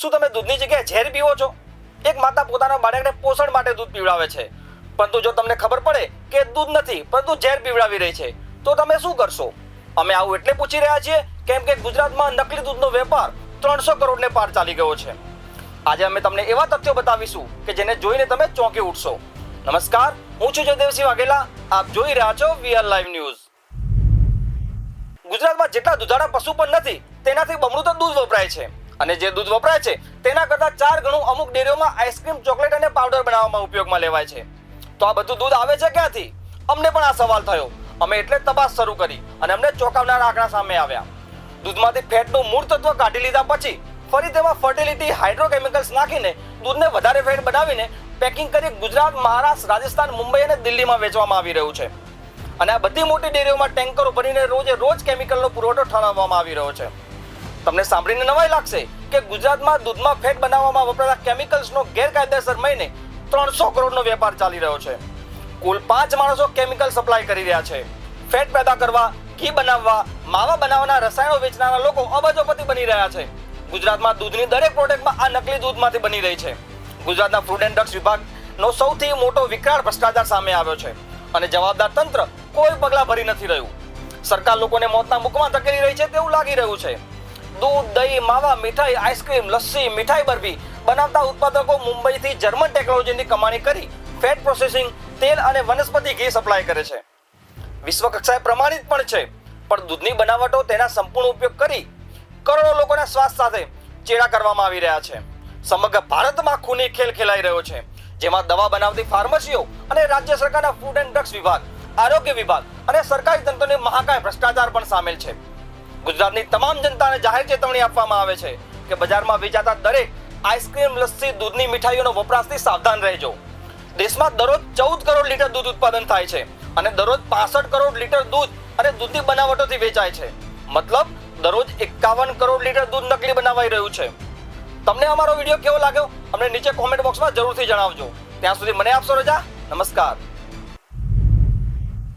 શું તમે દૂધની જગ્યાએ ઝેર પીવો છો? એક માતા પોતાના બાળકને પોષણ માટે દૂધ પીવડાવે છે. પરંતુ જો તમને ખબર પડે કે દૂધ નથી, પરંતુ ઝેર પીવડાવી રહી છે, તો તમે શું કરશો? અમે આવું એટલે પૂછી રહ્યા છીએ, કેમ કે ગુજરાતમાં નકલી દૂધનો વેપાર ત્રણસો કરોડને પાર ચાલી ગયો છે. આજે અમે તમને એવા તથ્યો બતાવીશું કે જેને જોઈને તમે ચોંકી ઉઠશો. નમસ્કાર, હું છું જયદેવસિંહ વાઘેલા, આપ જોઈ રહ્યા છો વીઆર લાઈવ ન્યૂઝ ગુજરાતમાં જેટલા દુધાળા પશુ પણ નથી, તેનાથી બમણું તો દૂધ વપરાય છે. અને જે દૂધ વપરાય છે, તેના કરતાં ચાર ગણું અમુક ડેરીઓમાં આઈસ્ક્રીમ, ચોકલેટ અને પાવડર બનાવવામાં ઉપયોગમાં લેવાય છે. તો આ બધું દૂધ આવે છે ક્યાંથી? અમને પણ આ સવાલ થયો. અમે એટલે તપાસ શરૂ કરી અને અમને ચોંકાવનારા આંકડા સામે આવ્યા. દૂધમાંથી ફેટનું મૂળ તત્વ કાઢી લીધા પછી ફરી તેમાં ફર્ટિલિટી હાઇડ્રોકેમિકલ્સ નાખીને દૂધને વધારે ફેટ બનાવીને પેકિંગ કરી ગુજરાત, મહારાષ્ટ્ર, રાજસ્થાન, મુંબઈ અને દિલ્હીમાં વેચવામાં આવી રહ્યું છે. અને આ બધી મોટી ડેરીઓમાં ટેન્કરો ભરીને રોજે રોજ કેમિકલનો પુરવઠો ઠાલવવામાં આવી રહ્યો છે. તમને સાંભળીને નવાઈ લાગશે કે ગુજરાતમાં દૂધમાં ફેટ બનાવવામાં વપરાતા કેમિકલ્સનો ગેરકાયદેસર મહિને ત્રણસો કરોડનો વેપાર ચાલી રહ્યો છે. કુલ પાંચ માણસો કેમિકલ સપ્લાય કરી રહ્યા છે. ફેટ પેદા કરવા, ઘી બનાવવા, માવા બનાવવાના રસાયણો વેચનારા લોકો અબજોપતિ બની રહ્યા છે. ગુજરાતમાં દૂધની દરેક પ્રોડક્ટમાં આ નકલી દૂધમાંથી બની રહી છે. ગુજરાતના ફૂડ એન્ડ ડ્રગ્સ વિભાગનો સૌથી મોટો વિકરાળ ભ્રષ્ટાચાર સામે આવ્યો છે. અને જવાબદાર તંત્ર કોઈ પગલાં ભરી નથી રહ્યું. સરકાર લોકોને મોતના મુખમાં ધકેલી રહી છે તેવું લાગી રહ્યું છે. દૂધ, દહીં, માવા, મીઠાઈ, આઈસ્ક્રીમ, લસ્સી, મીઠાઈ બરફી બનાવતા ઉત્પાદકો મુંબઈથી જર્મન ટેકનોલોજીની કમાણી કરી ફેટ પ્રોસેસિંગ, તેલ અને વનસ્પતિ ઘી સપ્લાય કરે છે. વિશ્વ કક્ષાએ પ્રમાણિત પણ છે, પણ દૂધની બનાવટો તેના સંપૂર્ણ ઉપયોગ કરી કરોડો લોકોના સ્વાસ્થ્ય સાથે ચેડા કરવામાં આવી રહ્યા છે. સમગ્ર ભારતમાં ખૂની ખેલ ખેલાઈ રહ્યો છે. જેમાં દવા બનાવતી ફાર્મસીઓ અને રાજ્ય સરકારના ફૂડ એન્ડ ડ્રગ્સ વિભાગ, આરોગ્ય વિભાગ અને સરકારી તંત્રની મહાકાય ભ્રષ્ટાચાર પણ સામેલ છે. ગુજરાતની તમામ જનતાને જાહેર ચેતવણી આપવામાં આવે છે કે બજારમાં વેચાતા દરેક આઈસ્ક્રીમ લસ્સી, દૂધની મીઠાઈઓનો વપરાશથી સાવધાન રહેજો. દેશમાં દરરોજ ચૌદ કરોડ લીટર દૂધ ઉત્પાદન થાય છે અને દરરોજ પાસઠ કરોડ લીટર દૂધ અને દૂધની બનાવટોથી વેચાય છે. મતલબ, દરરોજ એકાવન કરોડ લીટર દૂધ નકલી બનાવાઈ રહ્યું છે. તમને અમારો વીડિયો કેવો લાગ્યો? અમને નીચે કોમેન્ટ બોક્સમાં જરૂરથી જણાવજો. ત્યાં સુધી મને આપશો રજા? નમસ્કાર.